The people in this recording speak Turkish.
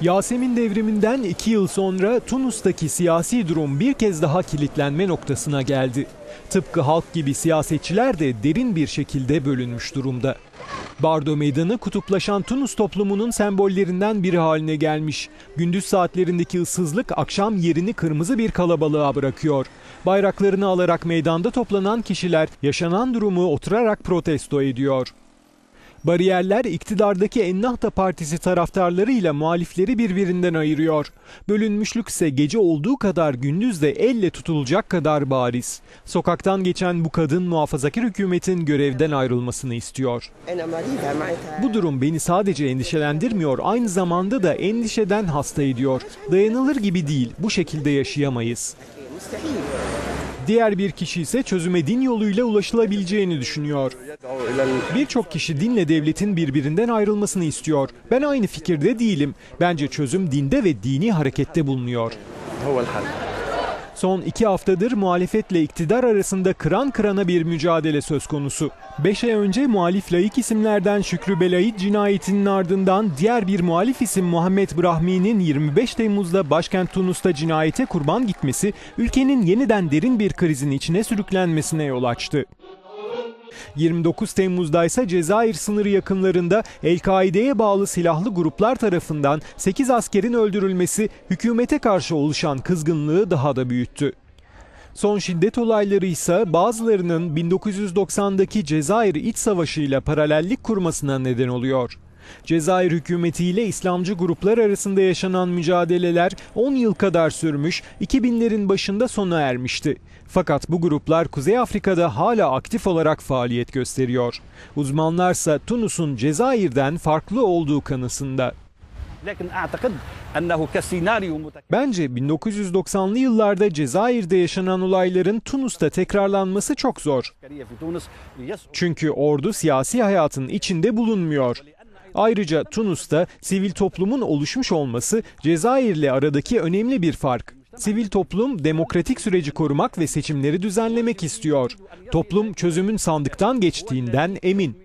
Yasemin devriminden iki yıl sonra Tunus'taki siyasi durum bir kez daha kilitlenme noktasına geldi. Tıpkı halk gibi siyasetçiler de derin bir şekilde bölünmüş durumda. Bardo Meydanı kutuplaşan Tunus toplumunun sembollerinden biri haline gelmiş. Gündüz saatlerindeki ıssızlık akşam yerini kırmızı bir kalabalığa bırakıyor. Bayraklarını alarak meydanda toplanan kişiler yaşanan durumu oturarak protesto ediyor. Bariyerler iktidardaki Ennahda Partisi taraftarlarıyla muhalifleri birbirinden ayırıyor. Bölünmüşlük ise gece olduğu kadar gündüz de elle tutulacak kadar bariz. Sokaktan geçen bu kadın muhafazakar hükümetin görevden ayrılmasını istiyor. Bu durum beni sadece endişelendirmiyor, aynı zamanda da endişeden hasta ediyor. Dayanılır gibi değil, bu şekilde yaşayamayız. Diğer bir kişi ise çözüme din yoluyla ulaşılabileceğini düşünüyor. Birçok kişi dinle devletin birbirinden ayrılmasını istiyor. Ben aynı fikirde değilim. Bence çözüm dinde ve dini harekette bulunuyor. Son iki haftadır muhalefetle iktidar arasında kıran kırana bir mücadele söz konusu. Beş ay önce muhalif layık isimlerden Şükrü Belayit cinayetinin ardından diğer bir muhalif isim Muhammed Brahmi'nin 25 Temmuz'da başkent Tunus'ta cinayete kurban gitmesi ülkenin yeniden derin bir krizin içine sürüklenmesine yol açtı. 29 Temmuz'da ise Cezayir sınırı yakınlarında El-Kaide'ye bağlı silahlı gruplar tarafından 8 askerin öldürülmesi hükümete karşı oluşan kızgınlığı daha da büyüttü. Son şiddet olayları ise bazılarının 1990'daki Cezayir İç Savaşı ile paralellik kurmasına neden oluyor. Cezayir hükümetiyle İslamcı gruplar arasında yaşanan mücadeleler 10 yıl kadar sürmüş, 2000'lerin başında sona ermişti. Fakat bu gruplar Kuzey Afrika'da hala aktif olarak faaliyet gösteriyor. Uzmanlarsa Tunus'un Cezayir'den farklı olduğu kanısında. Bence 1990'lı yıllarda Cezayir'de yaşanan olayların Tunus'ta tekrarlanması çok zor. Çünkü ordu siyasi hayatın içinde bulunmuyor. Ayrıca Tunus'ta sivil toplumun oluşmuş olması Cezayir'le aradaki önemli bir fark. Sivil toplum demokratik süreci korumak ve seçimleri düzenlemek istiyor. Toplum çözümün sandıktan geçtiğinden emin.